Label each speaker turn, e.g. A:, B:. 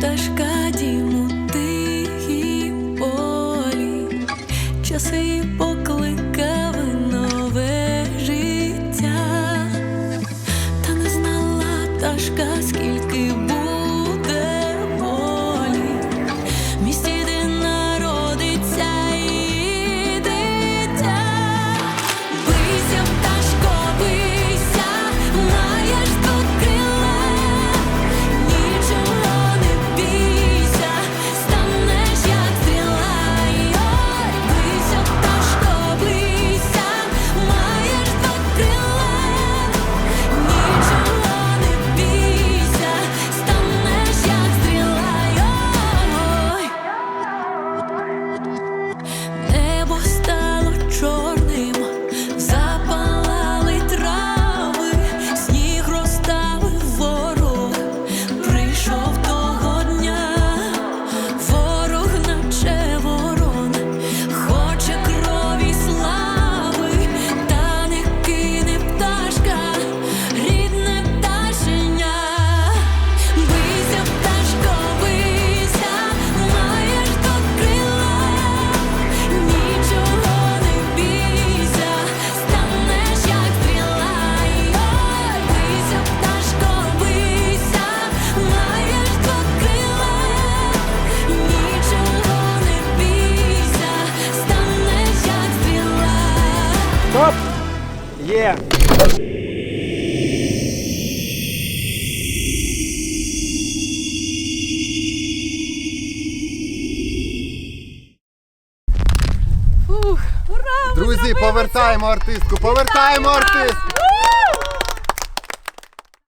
A: пташка дім у тихій полі, часи покликали нове життя, та не знала пташка, скільки буде.
B: Є!
C: Друзі, повертаємо артистку, повертаємо артистку.